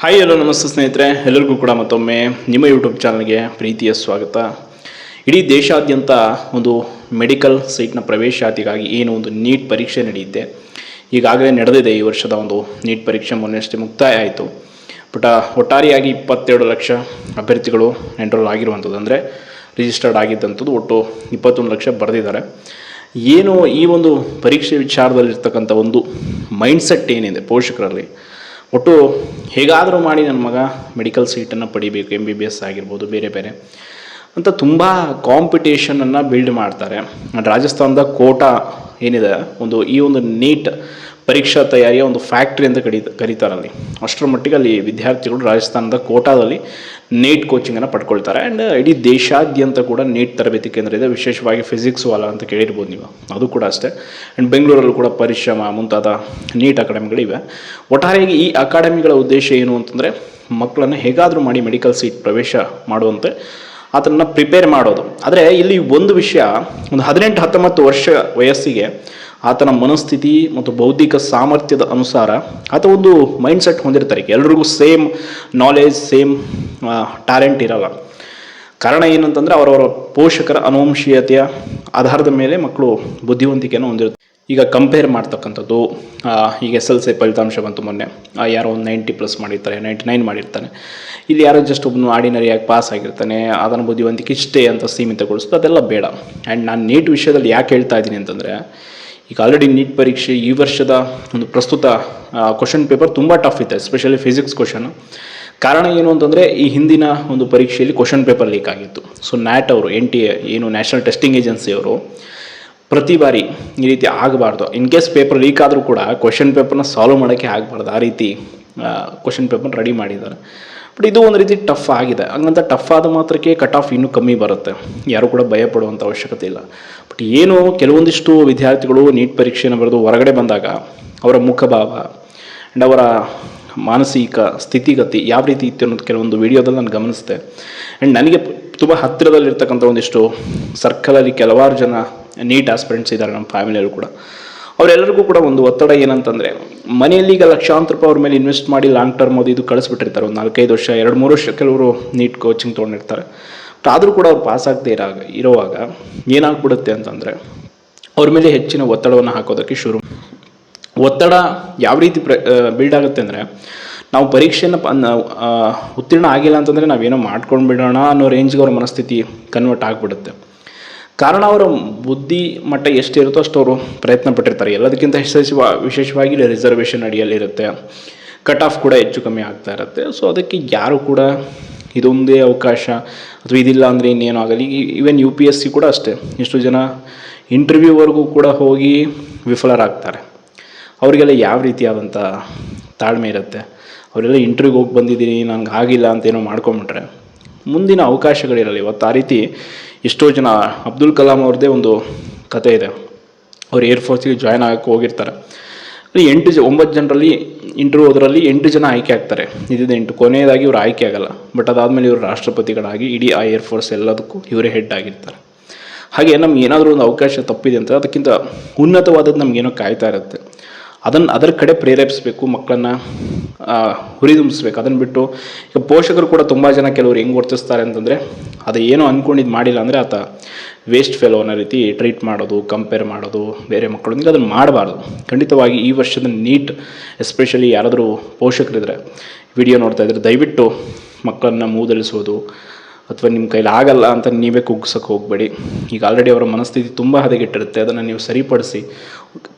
Hi ಎಲ್ಲೋ ನಮಸ್ತೆ ಸ್ನೇಹಿತರೆ. ಎಲ್ಲರಿಗೂ ಕೂಡ ಮತ್ತೊಮ್ಮೆ ನಿಮ್ಮ ಯೂಟ್ಯೂಬ್ ಚಾನಲ್ಗೆ ಪ್ರೀತಿಯ ಸ್ವಾಗತ. ಇಡೀ ದೇಶಾದ್ಯಂತ ಒಂದು ಮೆಡಿಕಲ್ ಸೀಟ್ನ ಪ್ರವೇಶಾತಿಗಾಗಿ ಏನು ಒಂದು ನೀಟ್ ಪರೀಕ್ಷೆ ನಡೆಯುತ್ತೆ. ಈಗಾಗಲೇ ನಡೆದಿದೆ ಈ ವರ್ಷದ ಒಂದು ನೀಟ್ ಪರೀಕ್ಷೆ ಮೊನ್ನೆಷ್ಟೇ ಮುಕ್ತಾಯ ಆಯಿತು. ಬಟ್ ಒಟ್ಟಾರಿಯಾಗಿ ಇಪ್ಪತ್ತೆರಡು ಲಕ್ಷ ಅಭ್ಯರ್ಥಿಗಳು ಎನ್ರೋಲ್ ಆಗಿರುವಂಥದ್ದು. ಅಂದರೆ ರಿಜಿಸ್ಟರ್ಡ್ ಆಗಿದ್ದಂಥದ್ದು ಒಟ್ಟು ಇಪ್ಪತ್ತೊಂದು ಲಕ್ಷ ಬರೆದಿದ್ದಾರೆ. ಏನು ಈ ಒಂದು ಪರೀಕ್ಷೆ ವಿಚಾರದಲ್ಲಿರ್ತಕ್ಕಂಥ ಒಂದು ಮೈಂಡ್ಸೆಟ್ ಏನಿದೆ ಪೋಷಕರಲ್ಲಿ? ಒಟ್ಟು ಹೇಗಾದರೂ ಮಾಡಿ ನನ್ನ ಮಗ ಮೆಡಿಕಲ್ ಸೀಟನ್ನು ಪಡಿಬೇಕು ಎಂ ಬಿ ಬಿ ಎಸ್ ಆಗಿರ್ಬೋದು, ಬೇರೆ ಬೇರೆ. ಅಂತ ತುಂಬ ಕಾಂಪಿಟೇಷನನ್ನು ಬಿಲ್ಡ್ ಮಾಡ್ತಾರೆ. ರಾಜಸ್ಥಾನದ ಕೋಟಾ ಏನಿದೆ, ಒಂದು ಈ ಒಂದು ನೀಟ್ ಪರೀಕ್ಷಾ ತಯಾರಿಯ ಒಂದು ಫ್ಯಾಕ್ಟ್ರಿ ಅಂತ ಕಡಿ ಕರೀತಾರಲ್ಲಿ ಅಷ್ಟರ ಮಟ್ಟಿಗೆ ಅಲ್ಲಿ ವಿದ್ಯಾರ್ಥಿಗಳು ರಾಜಸ್ಥಾನದ ಕೋಟಾದಲ್ಲಿ ನೀಟ್ ಕೋಚಿಂಗನ್ನು ಪಡ್ಕೊಳ್ತಾರೆ. ಆ್ಯಂಡ್ ಇಡೀ ದೇಶಾದ್ಯಂತ ಕೂಡ ನೀಟ್ ತರಬೇತಿ ಕೇಂದ್ರ ಇದೆ. ವಿಶೇಷವಾಗಿ ಫಿಸಿಕ್ಸ್ ವಾಲ ಅಂತ ಕೇಳಿರ್ಬೋದು ನೀವು. ಅದು ಕೂಡ ಅಷ್ಟೇ. ಆ್ಯಂಡ್ ಬೆಂಗಳೂರಲ್ಲೂ ಕೂಡ ಪರಿಶ್ರಮ ಮುಂತಾದ ನೀಟ್ ಅಕಾಡೆಮಿಗಳಿವೆ. ಒಟ್ಟಾರೆಯಾಗಿ ಈ ಅಕಾಡೆಮಿಗಳ ಉದ್ದೇಶ ಏನು ಅಂತಂದರೆ ಮಕ್ಕಳನ್ನು ಹೇಗಾದರೂ ಮಾಡಿ ಮೆಡಿಕಲ್ ಸೀಟ್ ಪ್ರವೇಶ ಮಾಡುವಂತೆ ಅದನ್ನು ಪ್ರಿಪೇರ್ ಮಾಡೋದು. ಆದರೆ ಇಲ್ಲಿ ಒಂದು ವಿಷಯ, ಒಂದು ಹದಿನೆಂಟು ಹತ್ತೊಂಬತ್ತು ವರ್ಷ ವಯಸ್ಸಿಗೆ ಆತನ ಮನಸ್ಥಿತಿ ಮತ್ತು ಬೌದ್ಧಿಕ ಸಾಮರ್ಥ್ಯದ ಅನುಸಾರ ಆತ ಒಂದು ಮೈಂಡ್ ಸೆಟ್ ಹೊಂದಿರ್ತಾರೆ. ಎಲ್ರಿಗೂ ಸೇಮ್ ನಾಲೆಜ್ ಸೇಮ್ ಟ್ಯಾಲೆಂಟ್ ಇರಲ್ಲ. ಕಾರಣ ಏನಂತಂದರೆ ಅವರವರ ಪೋಷಕರ ಅನುವಂಶೀಯತೆಯ ಆಧಾರದ ಮೇಲೆ ಮಕ್ಕಳು ಬುದ್ಧಿವಂತಿಕೆಯನ್ನು ಹೊಂದಿರುತ್ತೆ ಈಗ ಕಂಪೇರ್ ಮಾಡ್ತಕ್ಕಂಥದ್ದು ಈಗ ಎಸ್ ಎಲ್ ಸಿ ಫಲಿತಾಂಶ ಬಂತು ಮೊನ್ನೆ. ಯಾರೋ ಒಂದು ನೈಂಟಿ ಪ್ಲಸ್ ಮಾಡಿರ್ತಾರೆ ನೈಂಟಿ ನೈನ್ ಮಾಡಿರ್ತಾನೆ. ಇಲ್ಲಿ ಯಾರೋ ಜಸ್ಟ್ ಒಬ್ಬನು ಆರ್ಡಿನರಿಯಾಗಿ ಪಾಸ್ ಆಗಿರ್ತಾನೆ ಅದನ್ನು ಬುದ್ಧಿವಂತಿಕೆ ಇಷ್ಟೇ ಅಂತ ಸೀಮಿತಗೊಳಿಸೋದು ಅದೆಲ್ಲ ಬೇಡ. ಆ್ಯಂಡ್ ನಾನು ನೀಟ್ ವಿಷಯದಲ್ಲಿ ಯಾಕೆ ಹೇಳ್ತಾ ಇದ್ದೀನಿ ಅಂತಂದರೆ ಈಗ ಆಲ್ರೆಡಿ ನೀಟ್ ಪರೀಕ್ಷೆ ಈ ವರ್ಷದ ಒಂದು ಪ್ರಸ್ತುತ ಕ್ವಶನ್ ಪೇಪರ್ ತುಂಬ ಟಫ್ ಇದೆ ಎಸ್ಪೆಷಲಿ ಫಿಸಿಕ್ಸ್ ಕ್ವಶನ್ ಕಾರಣ ಏನು ಅಂತಂದರೆ ಈ ಹಿಂದಿನ ಒಂದು ಪರೀಕ್ಷೆಯಲ್ಲಿ ಕ್ವಶನ್ ಪೇಪರ್ ಲೀಕ್ ಆಗಿತ್ತು. ಸೊ ನ್ಯಾಟ್ ಅವರು ಎನ್ ಟಿ ಎ ಏನು ನ್ಯಾಷನಲ್ ಟೆಸ್ಟಿಂಗ್ ಏಜೆನ್ಸಿ ಅವರು ಪ್ರತಿ ಬಾರಿ ಈ ರೀತಿ ಆಗಬಾರ್ದು. ಇನ್ ಕೇಸ್ ಪೇಪರ್ ಲೀಕ್ ಆದರೂ ಕೂಡ ಕ್ವಶನ್ ಪೇಪರ್ನ ಸಾಲ್ವ್ ಮಾಡೋಕ್ಕೆ ಆಗಬಾರ್ದು. ಆ ರೀತಿ ಕ್ವಶನ್ ಪೇಪರ್ ರೆಡಿ ಮಾಡಿದ್ದಾರೆ. ಬಟ್ ಇದು ಒಂದು ರೀತಿ ಟಫ್ ಆಗಿದೆ. ಹಂಗಂತ ಟಫ್ ಆದ ಮಾತ್ರಕ್ಕೆ ಕಟ್ ಆಫ್ ಇನ್ನೂ ಕಮ್ಮಿ ಬರುತ್ತೆ. ಯಾರು ಕೂಡ ಭಯ ಪಡುವಂಥ ಅವಶ್ಯಕತೆ ಇಲ್ಲ. ಬಟ್ ಏನು ಕೆಲವೊಂದಿಷ್ಟು ವಿದ್ಯಾರ್ಥಿಗಳು ನೀಟ್ ಪರೀಕ್ಷೆಯನ್ನು ಬರೆದು ಹೊರಗಡೆ ಬಂದಾಗ ಅವರ ಮುಖಭಾವ ಆ್ಯಂಡ್ ಅವರ ಮಾನಸಿಕ ಸ್ಥಿತಿಗತಿ ಯಾವ ರೀತಿ ಇತ್ತು ಅನ್ನೋದು ಕೆಲವೊಂದು ವಿಡಿಯೋದಲ್ಲಿ ನಾನು ಗಮನಿಸಿದೆ. ಆ್ಯಂಡ್ ನನಗೆ ತುಂಬ ಹತ್ತಿರದಲ್ಲಿರ್ತಕ್ಕಂಥ ಒಂದಿಷ್ಟು ಸರ್ಕಲಲ್ಲಿ ಕೆಲವಾರು ಜನ ನೀಟ್ ಆಸ್ಪಿರೆಂಟ್ಸ್ ಇದ್ದಾರೆ ನಮ್ಮ ಫ್ಯಾಮಿಲಿಯಲ್ಲೂ ಕೂಡ. ಅವರೆಲ್ಲರಿಗೂ ಕೂಡ ಒಂದು ಒತ್ತಡ ಏನಂತಂದ್ರೆ, ಮನೆಯಲ್ಲಿ ಈಗ ಲಕ್ಷಾಂತರ ರೂಪಾಯಿ ಅವ್ರ ಮೇಲೆ ಇನ್ವೆಸ್ಟ್ ಮಾಡಿ ಲಾಂಗ್ ಟರ್ಮ್ ಅದು ಇದು ಕಳಿಸ್ಬಿಟ್ಟಿರ್ತಾರೆ. ಒಂದು ನಾಲ್ಕೈದು ವರ್ಷ, ಎರಡು ಮೂರು ವರ್ಷ ಕೆಲವರು ನೀಟ್ ಕೋಚಿಂಗ್ ತೊಗೊಂಡಿರ್ತಾರೆ. ಬಟ್ ಆದರೂ ಕೂಡ ಅವ್ರು ಪಾಸ್ ಆಗದೆ ಇರಾಗ, ಇರೋವಾಗ ಏನಾಗ್ಬಿಡುತ್ತೆ ಅಂತಂದರೆ, ಅವ್ರ ಮೇಲೆ ಹೆಚ್ಚಿನ ಒತ್ತಡವನ್ನು ಹಾಕೋದಕ್ಕೆ ಶುರು ಒತ್ತಡ ಯಾವ ರೀತಿ ಪ್ರ ಬಿಲ್ಡ್ ಆಗುತ್ತೆ ಅಂದರೆ, ನಾವು ಪರೀಕ್ಷೆನ ಉತ್ತೀರ್ಣ ಆಗಿಲ್ಲ ಅಂತಂದರೆ ನಾವೇನೋ ಮಾಡ್ಕೊಂಡು ಬಿಡೋಣ ಅನ್ನೋ ರೇಂಜ್ಗೆ ಅವ್ರ ಮನಸ್ಥಿತಿ ಕನ್ವರ್ಟ್ ಆಗಿಬಿಡುತ್ತೆ. ಕಾರಣ ಅವರ ಬುದ್ಧಿ ಮಟ್ಟ ಎಷ್ಟಿರುತ್ತೋ ಅಷ್ಟು ಅವರು ಪ್ರಯತ್ನ ಪಟ್ಟಿರ್ತಾರೆ. ಎಲ್ಲದಕ್ಕಿಂತ ವಿಶೇಷವ, ವಿಶೇಷವಾಗಿ ರಿಸರ್ವೇಷನ್ ಅಡಿಯಲ್ಲಿರುತ್ತೆ ಕಟ್ ಆಫ್ ಕೂಡ ಹೆಚ್ಚು ಕಮ್ಮಿ ಆಗ್ತಾ ಇರುತ್ತೆ. ಸೊ ಅದಕ್ಕೆ ಯಾರು ಕೂಡ ಇದೊಂದೇ ಅವಕಾಶ ಅಥವಾ ಇದಿಲ್ಲ ಅಂದರೆ ಇನ್ನೇನು ಆಗಲಿ. Even U P S C ಕೂಡ ಅಷ್ಟೇ. ಇಷ್ಟು ಜನ ಇಂಟರ್ವ್ಯೂವರೆಗೂ ಕೂಡ ಹೋಗಿ ವಿಫಲರಾಗ್ತಾರೆ. ಅವರಿಗೆಲ್ಲ ಯಾವ ರೀತಿಯಾದಂಥ ತಾಳ್ಮೆ ಇರುತ್ತೆ? ಅವರೆಲ್ಲ ಇಂಟರ್ವ್ಯೂಗೆ ಹೋಗಿ ಬಂದಿದ್ದೀನಿ, ನನಗೆ ಆಗಿಲ್ಲ ಅಂತ ಏನೋ ಮಾಡ್ಕೊಂಬಿಟ್ರೆ. ಮುಂದಿನ ಅವಕಾಶಗಳಿರಲಿ. ಇವತ್ತು ಆ ರೀತಿ ಎಷ್ಟೋ ಜನ ಅಬ್ದುಲ್ ಕಲಾಂ ಅವ್ರದ್ದೇ ಒಂದು ಕತೆ ಇದೆ. ಅವ್ರು ಏರ್ಫೋರ್ಸಿಗೆ ಜಾಯ್ನ್ ಆಗಕ್ಕೆ ಹೋಗಿರ್ತಾರೆ. ಎಂಟು ಜ, ಒಂಬತ್ತು ಜನರಲ್ಲಿ ಇಂಟರ್ವ್ಯೂ ಅದರಲ್ಲಿ ಎಂಟು ಜನ ಆಯ್ಕೆ ಆಗ್ತಾರೆ. ಇದಿದೆ ಎಂಟು, ಕೊನೆಯದಾಗಿ ಇವರು ಆಯ್ಕೆ ಆಗಲ್ಲ. ಬಟ್ ಅದಾದಮೇಲೆ ಇವರು ರಾಷ್ಟ್ರಪತಿಗಳಾಗಿ ಇಡೀ ಆ ಏರ್ಫೋರ್ಸ್ ಎಲ್ಲದಕ್ಕೂ ಇವರೇ ಹೆಡ್ ಆಗಿರ್ತಾರೆ. ಹಾಗೆ ನಮ್ಗೆ ಏನಾದರೂ ಒಂದು ಅವಕಾಶ ತಪ್ಪಿದೆ ಅಂತ ಅದಕ್ಕಿಂತ ಉನ್ನತವಾದದ್ದು ನಮಗೇನೋ ಕಾಯ್ತಾ ಇರುತ್ತೆ. ಅದನ್ನು ಅದರ ಕಡೆ ಪ್ರೇರೇಪಿಸಬೇಕು, ಮಕ್ಕಳನ್ನು ಹುರಿದುಂಬಿಸ್ಬೇಕು. ಅದನ್ನು ಬಿಟ್ಟು ಈಗ ಪೋಷಕರು ಕೂಡ ತುಂಬ ಜನ ಕೆಲವರು ಹೆಂಗೆ ವರ್ತಿಸ್ತಾರೆ ಅಂತಂದರೆ, ಅದು ಏನೋ ಅಂದ್ಕೊಂಡಿದ್ದು ಮಾಡಿಲ್ಲ ಅಂದರೆ ಆತ ವೇಸ್ಟ್ ಫೆಲೋ ಅನ್ನೋ ರೀತಿ ಟ್ರೀಟ್ ಮಾಡೋದು ಕಂಪೇರ್ ಮಾಡೋದು, ಬೇರೆ ಮಕ್ಕಳೊಂದಿಗೆ ಅದನ್ನು ಮಾಡಬಾರ್ದು. ಖಂಡಿತವಾಗಿ ಈ ವರ್ಷದ ನೀಟ್ ಎಸ್ಪೆಷಲಿ ಯಾರಾದರೂ ಪೋಷಕರಿದ್ರೆ ವಿಡಿಯೋ ನೋಡ್ತಾ ಇದ್ದರೆ ದಯವಿಟ್ಟು ಮಕ್ಕಳನ್ನು ಮೂದಲಿಸೋದು ಅಥವಾ ನಿಮ್ಮ ಕೈಲಿ ಆಗಲ್ಲ ಅಂತ ನೀವೇ ಕುಗ್ಸೋಕ್ಕೆ ಹೋಗಬೇಡಿ. ಈಗ ಆಲ್ರೆಡಿ ಅವರ ಮನಸ್ಥಿತಿ ತುಂಬ ಹದಗೆಟ್ಟಿರುತ್ತೆ. ಅದನ್ನು ನೀವು ಸರಿಪಡಿಸಿ.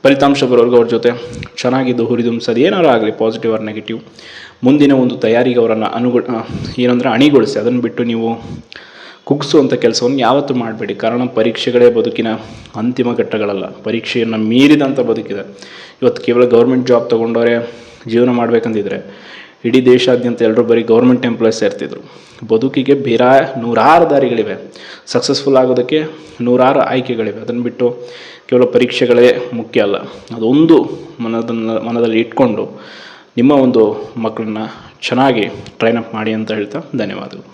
ಫಲಿತಾಂಶ ಬರೋರ್ಗೆ ಅವ್ರ ಜೊತೆ ಚೆನ್ನಾಗಿದ್ದು ಹುರಿದುಂಬಿಸೋದು ಏನಾರು ಆಗಲಿ ಪಾಸಿಟಿವ್ ಆರ್ ನೆಗೆಟಿವ್ ಮುಂದಿನ ಒಂದು ತಯಾರಿಗೆ ಅವರನ್ನು ಅನುಗು ಏನಂದರೆ ಅಣಿಗೊಳಿಸಿ. ಅದನ್ನು ಬಿಟ್ಟು ನೀವು ಕುಗ್ಸುವಂಥ ಕೆಲಸವನ್ನು ಯಾವತ್ತೂ ಮಾಡಬೇಡಿ. ಕಾರಣ ಪರೀಕ್ಷೆಗಳೇ ಬದುಕಿನ ಅಂತಿಮ ಘಟ್ಟಗಳಲ್ಲ. ಪರೀಕ್ಷೆಯನ್ನು ಮೀರಿದಂಥ ಬದುಕಿದೆ. ಇವತ್ತು ಕೇವಲ ಗೌರ್ಮೆಂಟ್ ಜಾಬ್ ತೊಗೊಂಡವರೇ ಜೀವನ ಮಾಡಬೇಕಂದಿದ್ರೆ ಇಡೀ ದೇಶಾದ್ಯಂತ ಎಲ್ಲರೂ ಬರೀ ಗೌರ್ಮೆಂಟ್ ಎಂಪ್ಲಾಯ್ಸ್ ಇರ್ತಿದ್ರು ಬದುಕಿಗೆ ಬೇರಾ ನೂರಾರು ದಾರಿಗಳಿವೆ. ಸಕ್ಸಸ್ಫುಲ್ ಆಗೋದಕ್ಕೆ ನೂರಾರು ಆಯ್ಕೆಗಳಿವೆ. ಅದನ್ನು ಬಿಟ್ಟು ಕೇವಲ ಪರೀಕ್ಷೆಗಳೇ ಮುಖ್ಯ ಅಲ್ಲ. ಅದೊಂದು ಮನದನ್ನು ಮನದಲ್ಲಿ ಇಟ್ಕೊಂಡು ನಿಮ್ಮ ಒಂದು ಮಕ್ಕಳನ್ನ ಚೆನ್ನಾಗಿ ಟ್ರೈನ್ ಅಪ್ ಮಾಡಿ ಅಂತ ಹೇಳ್ತಾ ಧನ್ಯವಾದಗಳು.